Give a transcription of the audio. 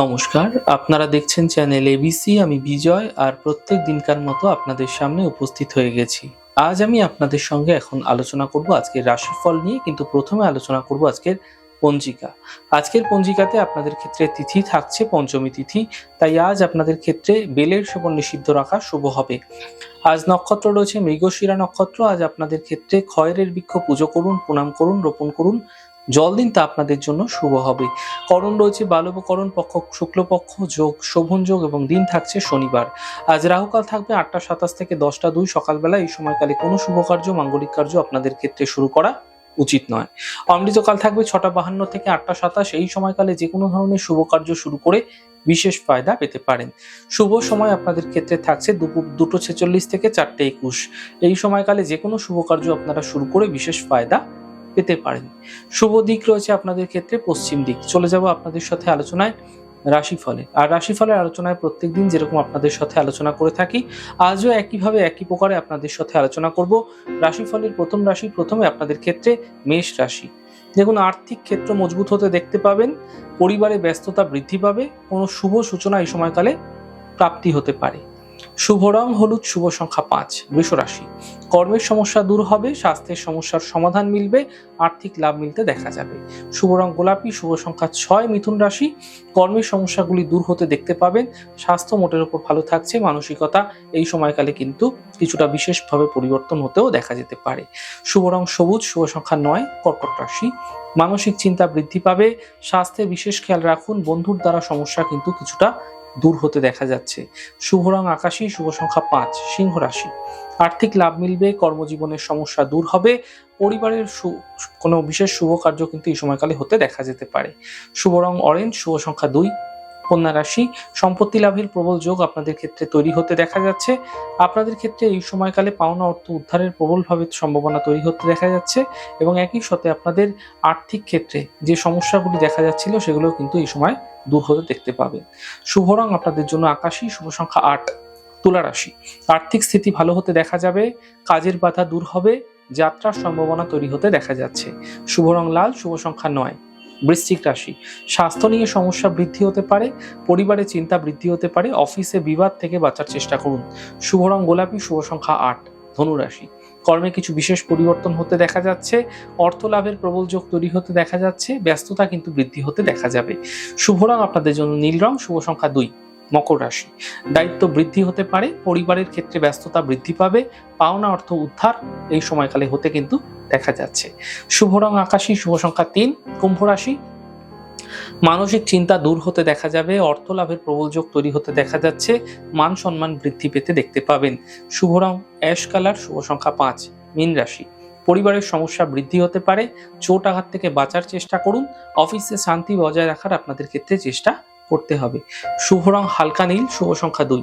নমস্কার, আপনারা দেখছেন চ্যানেল এবিসি আমি বিজয় আর প্রত্যেক দিনকার মতো আপনাদের সামনে উপস্থিত হয়ে গেছি। আজ আমি আপনাদের সঙ্গে এখন আলোচনা করব আজকের রাশিফল নিয়ে, কিন্তু প্রথমে আলোচনা করব আজকের পঞ্জিকা। আজকের পঞ্জিকাতে আপনাদের ক্ষেত্রে তিথি থাকছে, পঞ্চমী তিথি, তাই আজ আপনাদের ক্ষেত্রে বেলের সেবন নিষিদ্ধ রাখা শুভ হবে। আজ নক্ষত্র রয়েছে মৃগশিরা নক্ষত্র, আজ আপনাদের ক্ষেত্রে খয়ের বৃক্ষ পুজো করুন, প্রণাম করুন, রোপণ করুন জল দিন তা আপনাদের জন্য শুভ হবে। করণ রয়েছে বালবকরণ পক্ষ, শুক্লপক্ষ, যোগ, শোভন যোগ এবং দিন থাকছে শনিবার। আজ রাহুকাল থাকবে আটটা সাতাশ থেকে দশটা দুই সকালবেলা। এই সময়কালে কোনো শুভ কার্য, মাঙ্গলিক কার্য আপনাদের ক্ষেত্রে শুরু করা উচিত নয়। অমৃতকাল থাকবে ছটা বাহান্ন থেকে আটটা সাতাশ। এই সময়কালে যে কোনো ধরনের শুভ কার্য শুরু করে বিশেষ ফায়দা পেতে পারেন। শুভ সময় আপনাদের ক্ষেত্রে থাকছে দুপুর দুটো ছেচল্লিশ থেকে চারটে একুশ। এই সময়কালে যে কোনো শুভ কার্য আপনারা শুরু করে বিশেষ ফায়দা পেতে পারেন। শুভ দিক রয়েছে আপনাদের ক্ষেত্রে পশ্চিম দিক। চলে যাব আপনাদের সাথে আলোচনায় রাশিফলে। আর রাশিফলের আলোচনায় প্রত্যেকদিন যেরকম আপনাদের সাথে আলোচনা করে থাকি, আজও একইভাবে একই প্রকারে আপনাদের সাথে আলোচনা করব। রাশিফলের প্রথম রাশি প্রথমে আপনাদের ক্ষেত্রে মেষ রাশি। দেখুন, আর্থিক ক্ষেত্র মজবুত হতে দেখতে পাবেন, পরিবারে ব্যস্ততা বৃদ্ধি পাবে, কোনো শুভ সূচনা এই সময়কালে প্রাপ্তি হতে পারে। শুভ রং, হলুদ, শুভ সংখ্যা পাঁচ বৃষ রাশি। কর্মের সমস্যা দূর হবে, স্বাস্থ্যের সমস্যার সমাধান মিলবে, আর্থিক লাভ মিলতে দেখা যাবে। শুভ রং গোলাপি, শুভ সংখ্যা ছয়, মিথুন রাশি। কর্মের সমস্যাগুলি দূর হতে দেখতে পাবেন। স্বাস্থ্য মোটের উপর ভালো থাকছে, মানসিকতা এই সময়কালে কিন্তু কিছুটা বিশেষভাবে পরিবর্তন হতেও দেখা যেতে পারে। শুভ রং সবুজ, শুভ সংখ্যা নয়, কর্কট রাশি। মানসিক চিন্তা বৃদ্ধি পাবে, স্বাস্থ্যে বিশেষ খেয়াল রাখুন, বন্ধুর দ্বারা সমস্যা কিন্তু কিছুটা দূর হতে দেখা যাচ্ছে। শুভ রং আকাশী, শুভ সংখ্যা পাঁচ, সিংহ রাশি। আর্থিক লাভ মিলবে, কর্মজীবনের সমস্যা দূর হবে। পরিবারের কোনো বিশেষ শুভ কার্য কিন্তু এই সময়কালে হতে দেখা যেতে পারে। শুভ রং অরেঞ্জ শুভ সংখ্যা দুই, কন্যা রাশি। সম্পত্তি লাভের প্রবল যোগ আপনাদের ক্ষেত্রে তৈরি হতে দেখা যাচ্ছে। আপনাদের ক্ষেত্রে এই সময়কালে পাওনা অর্থ উদ্ধারের প্রবলভাবে সম্ভাবনা তৈরি হতে দেখা যাচ্ছে এবং একই সাথে আপনাদের আর্থিক ক্ষেত্রে যে সমস্যাগুলি দেখা যাচ্ছিল সেগুলো কিন্তু এই সময় দূর হতে দেখতে পাবেন। শুভ রং আপনাদের জন্য আকাশী, শুভ সংখ্যা আট, তুলা রাশি। আর্থিক স্থিতি ভালো হতে দেখা যাবে, কাজের বাধা দূর হবে, যাত্রার সম্ভাবনা তৈরি হতে দেখা যাচ্ছে। শুভ রং লাল, শুভ সংখ্যা নয়, বৃশ্চিক রাশি। স্বাস্থ্য নিয়ে সমস্যা বৃদ্ধি হতে পারে, পরিবারে চিন্তা বৃদ্ধি হতে পারে, অফিসে বিবাদ থেকে বাঁচার চেষ্টা করুন। শুভ রং গোলাপি, শুভ সংখ্যা আট, ধনু রাশি। কর্মে কিছু বিশেষ পরিবর্তন হতে দেখা যাচ্ছে অর্থ লাভের প্রবল যোগ তৈরি হতে দেখা যাচ্ছে, ব্যস্ততা কিন্তু বৃদ্ধি হতে দেখা যাবে। শুভ রং আপনাদের জন্য নীল রং, শুভ সংখ্যা দুই, মকর রাশি। দায়িত্ব বৃদ্ধি হতে পারে, পরিবারের ক্ষেত্রে ব্যস্ততা বৃদ্ধি পাবে, পাওনা অর্থ উদ্ধার এই সময়কালে হতে কিন্তু দেখা যাচ্ছে। শুভ রং আকাশী, শুভ সংখ্যা তিন, কুম্ভ রাশি মানসিক চিন্তা দূর হতে দেখা যাবে, অর্থ লাভের প্রবল যোগ তৈরি হতে দেখা যাচ্ছে, মান সম্মান বৃদ্ধি পেতে দেখতে পাবেন। শুভ রং, অ্যাশ কালার, শুভ সংখ্যা পাঁচ, মীন রাশি। পরিবারের সমস্যা বৃদ্ধি হতে পারে, চোট আঘাত থেকে বাঁচার চেষ্টা করুন, অফিসে শান্তি বজায় রাখার আপনাদের ক্ষেত্রে চেষ্টা করতে হবে। শুভ রং হালকা নীল, শুভ সংখ্যা দুই।